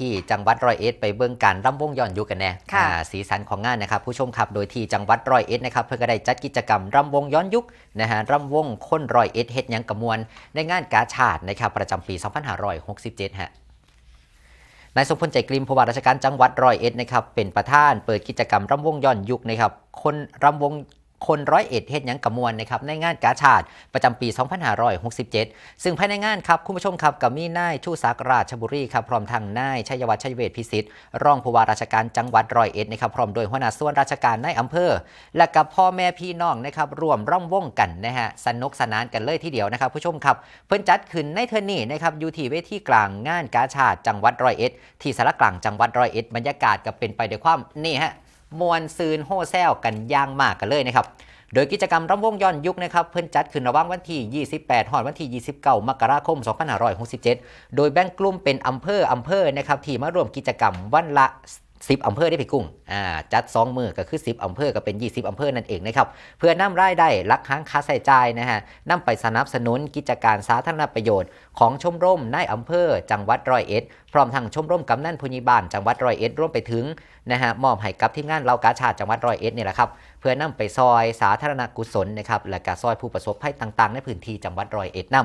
ที่จังหวัดร้อยเอ็ดไปเบิ่งการร่ำวงย้อนยุคกันแน่ค่ะอ่าสีสันของงานนะครับผู้ชมครับโดยที่จังหวัดร้อยเอ็ดนะครับเพื่อก็ได้จัดกิจกรรมร่ำวงย้อนยุคนะฮะร่ำวงคนร้อยเอ็ดเฮ็ดหยังกระมวลในงานกาชาตินะครับประจำปี 2567ฮะนายสมพลใจกลิมผู้ว่าราชการจังหวัดร้อยเอ็ดนะครับเป็นประธานเปิดกิจกรรมรำวงย้อนยุคนะครับคนรำวง คนร้อยเอ็ดเฮ็ดยังกระมวลนะครับในงานกาชาติประจำปี 2567 ซึ่งภายในงานครับคุณผู้ชมครับกับมีนายชูศักดิ์ราชบุรีครับพร้อมทางนายชัยวัฒน์ชัยเวทพิสิทธิ์รองผู้ว่าราชการจังหวัดร้อยเอ็ดนะครับพร้อมโดยหัวหน้าส่วนราชการในอำเภอ และกับพ่อแม่พี่น้องนะครับร่วมร่ำวงกันนะฮะสนุกสนานกันเลยทีเดียวนะครับผู้ชมครับเพิ่นจัดขึ้นในเทอร์นี่นะครับอยู่ที่เวทีกลางงานกาชาติจังหวัดร้อยเอ็ดที่สารกลางจังหวัดร้อยเอ็ดบรรยากาศก็เป็นไปด้วยความนี่ฮะ มวลซืนโฮแซลกันย่างมากกันเลยนะครับโดยกิจกรรมรำวงย้อนยุคนะครับเพิ่นจัดขึ้นระหว่างวันที่ 28หอดวันที่ 29 มกราคม 2567 โดยแบ่งกลุ่มเป็นอำเภออำเภอนะครับที่มาร่วมกิจกรรมวันละ 10อำเภอได้พี่กุ้งอ่าจัด2มือก็คือ10อำเภอก็เป็น20อำเภอนั่นเองนะครับเพื่อนำรายได้ลักค้างค่าใช้จ่ายนะฮะนำไปสนับสนุนกิจการสาธารณประโยชน์ของชมรมนายอำเภอ จังหวัดร้อยเอ็ดพร้อมทั้งชมรมกำนันผู้ใหญ่บ้านจังหวัดร้อยเอ็ดร่วมไปถึงนะฮะมอบให้กับทีมงานเหล่ากาชาติจังหวัดร้อยเอ็ดนี่แหละครับเพื่อนำไปซอยสาธารณกุศลนะครับและก็ซอยผู้ประสบภัยต่างๆ ในพื้นที่จังหวัดร้อยเอ็ดนํ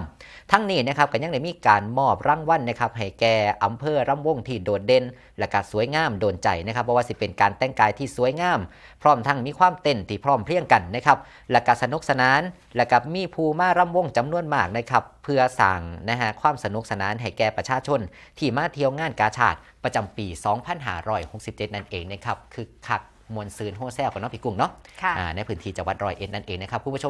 ทั้งนี้นะครับก็ยังได้มีการมอบรางวัลนะครับให้แก่อำเภอร่ำวงที่โดดเด่นและก็สวยงามโดนใจนะครับเพราะว่าสิเป็นการแต่งกายที่สวยงาม พร้อมทั้งมีความเต้นที่พร้อมเพรียงกันนะครับและก็สนุกสนาน และกับมีภูมารำวงจำนวนมากนะครับเพื่อสั่งนะฮะความสนุกสนานให้แก่ประชาชน ที่มาเที่ยวงานกาชาติประจำปี 2567 นั่นเองนะครับคือคักมวลซืนโฮแซลกับน้องพี่กุ้งเนาะค่ะอ่าในพื้นที่จังหวัดร้อยเอ็ดนั่นเองนะครับคุณผู้ชม